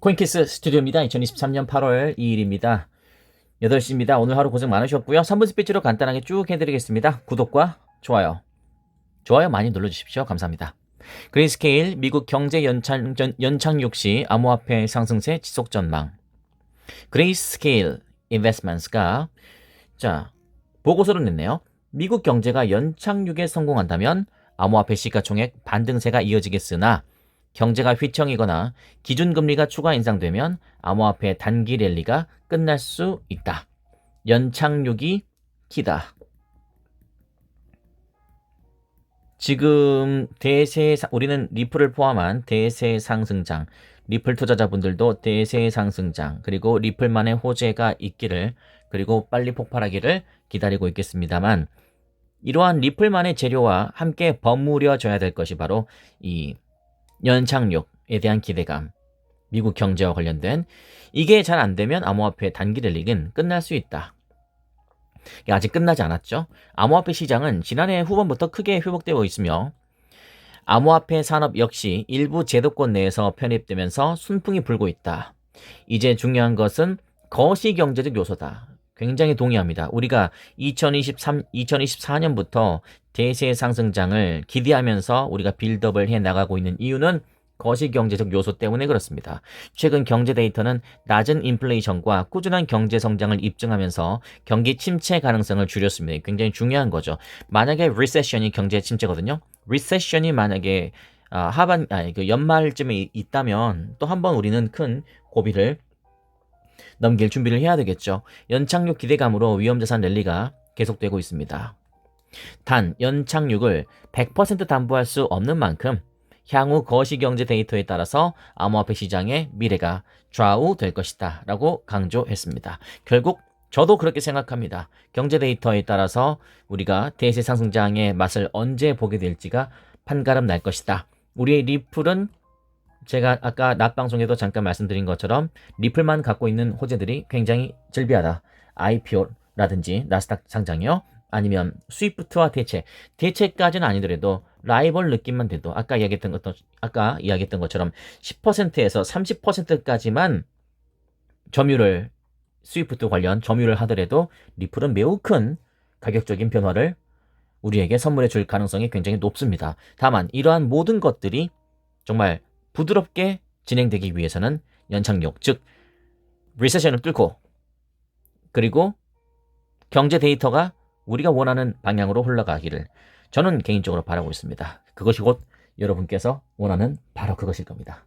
코인키스 스튜디오입니다. 2023년 8월 2일입니다. 8시입니다. 오늘 하루 고생 많으셨고요. 3분 스피치로 간단하게 쭉 해드리겠습니다. 구독과 좋아요. 좋아요 많이 눌러주십시오. 감사합니다. 그레이스케일 미국 경제 연착, 전- 연착륙 시 암호화폐 상승세 지속 전망. 그레이스케일 인베스트먼스가 자 보고서를 냈네요. 미국 경제가 연착륙에 성공한다면 암호화폐 시가총액 반등세가 이어지겠으나 경제가 휘청이거나 기준금리가 추가 인상되면 암호화폐 단기 랠리가 끝날 수 있다. 연착륙이 키다. 지금 대세 상- 우리는 리플을 포함한 대세 상승장, 리플 투자자분들도 대세 상승장, 그리고 리플만의 호재가 있기를 그리고 빨리 폭발하기를 기다리고 있겠습니다만 이러한 리플만의 재료와 함께 버무려져야 될 것이 바로 이 연착륙에 대한 기대감, 미국 경제와 관련된 이게 잘 안 되면 암호화폐 단기 랠리는 끝날 수 있다. 아직 끝나지 않았죠. 암호화폐 시장은 지난해 후반부터 크게 회복되고 있으며 암호화폐 산업 역시 일부 제도권 내에서 편입되면서 순풍이 불고 있다. 이제 중요한 것은 거시 경제적 요소다. 굉장히 동의합니다. 우리가 2023, 2024년부터 대세 상승장을 기대하면서 우리가 빌드업을 해 나가고 있는 이유는 거시 경제적 요소 때문에 그렇습니다. 최근 경제 데이터는 낮은 인플레이션과 꾸준한 경제 성장을 입증하면서 경기 침체 가능성을 줄였습니다. 굉장히 중요한 거죠. 만약에 리세션이 경제 침체거든요. 리세션이 만약에 아, 하반 아니 그 연말쯤에 이- 있다면 또 한 번 우리는 큰 고비를 넘길 준비를 해야 되겠죠. 연착륙 기대감으로 위험자산 랠리가 계속되고 있습니다. 단 연착륙을 100% 담보할 수 없는 만큼 향후 거시경제 데이터에 따라서 암호화폐 시장의 미래가 좌우될 것이다 라고 강조했습니다. 결국 저도 그렇게 생각합니다. 경제 데이터에 따라서 우리가 대세 상승장의 맛을 언제 보게 될지가 판가름 날 것이다. 우리의 리플은 제가 아까 낮 방송에도 잠깐 말씀드린 것처럼 리플만 갖고 있는 호재들이 굉장히 즐비하다. IPO라든지 나스닥 상장이요. 아니면 스위프트와 대체. 대체까지는 아니더라도 라이벌 느낌만 돼도 아까 이야기했던 것 아까 이야기했던 것처럼 10%에서 30%까지만 점유를 스위프트 관련 점유를 하더라도 리플은 매우 큰 가격적인 변화를 우리에게 선물해 줄 가능성이 굉장히 높습니다. 다만 이러한 모든 것들이 정말 부드럽게 진행되기 위해서는 연착륙, 즉 리세션을 뚫고 그리고 경제 데이터가 우리가 원하는 방향으로 흘러가기를 저는 개인적으로 바라고 있습니다. 그것이 곧 여러분께서 원하는 바로 그것일 겁니다.